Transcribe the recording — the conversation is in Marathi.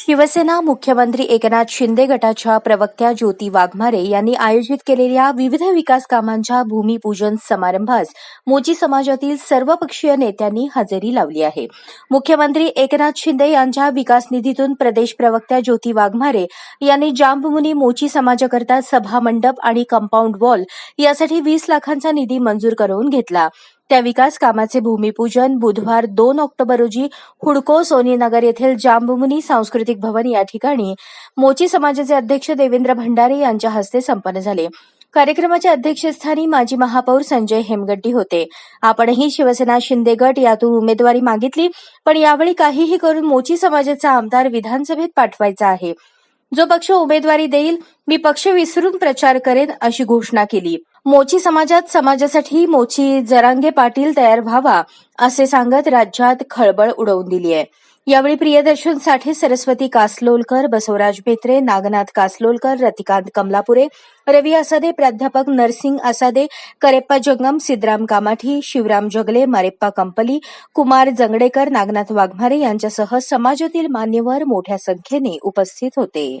शिवसेना मुख्यमंत्री एकनाथ शिंदे गटाच्या प्रवक्त्या ज्योती वाघमारे यांनी आयोजित केलेल्या विविध विकास कामांच्या भूमिपूजन समारंभास मोची समाजातील सर्वपक्षीय नेत्यांनी हजेरी लावली आहे. मुख्यमंत्री एकनाथ शिंदे यांच्या विकास निधीतून प्रदेश प्रवक्त्या ज्योती वाघमारे यांनी जांबमुनी मोची समाजाकरता सभा मंडप आणि कंपाऊंड वॉल यासाठी वीस लाखांचा निधी मंजूर करून घेतला. त्या विकास कामाचे भूमिपूजन बुधवार दोन ऑक्टोबर रोजी हुडको सोनीनगर येथील जांबमुनी सांस्कृतिक भवन या ठिकाणी मोची समाजाचे अध्यक्ष देवेंद्र भंडारे यांच्या हस्ते संपन्न झाले. कार्यक्रमाच्या अध्यक्षस्थानी माजी महापौर संजय हेमगड्डी होते. आपणही शिवसेना शिंदे गट यातून उमेदवारी मागितली पण यावेळी काहीही करून मोची समाजाचा आमदार विधानसभेत पाठवायचा आहे. जो पक्ष उमेदवारी देईल मी पक्ष विसरून प्रचार करेन अशी घोषणा केली. मोची समाजात समाजासाठी मोची जरांगे पाटील तयार व्हावा असे सांगत राज्यात खळबळ उडवून दिली आहे यावेळी प्रियदर्शन साठे सरस्वती कासलोलकर बसवराज भेत्रे नागनाथ कासलोलकर रतिकांत कमलापुरे रवी आसादे प्राध्यापक नरसिंग आसादे करेप्पा जंगम सिद्धराम कामाठी शिवराम जगले मारेप्पा कंपली कुमार जंगडेकर नागनाथ वाघमारे यांच्यासह समाजातील मान्यवर मोठ्या संख्येने उपस्थित होते.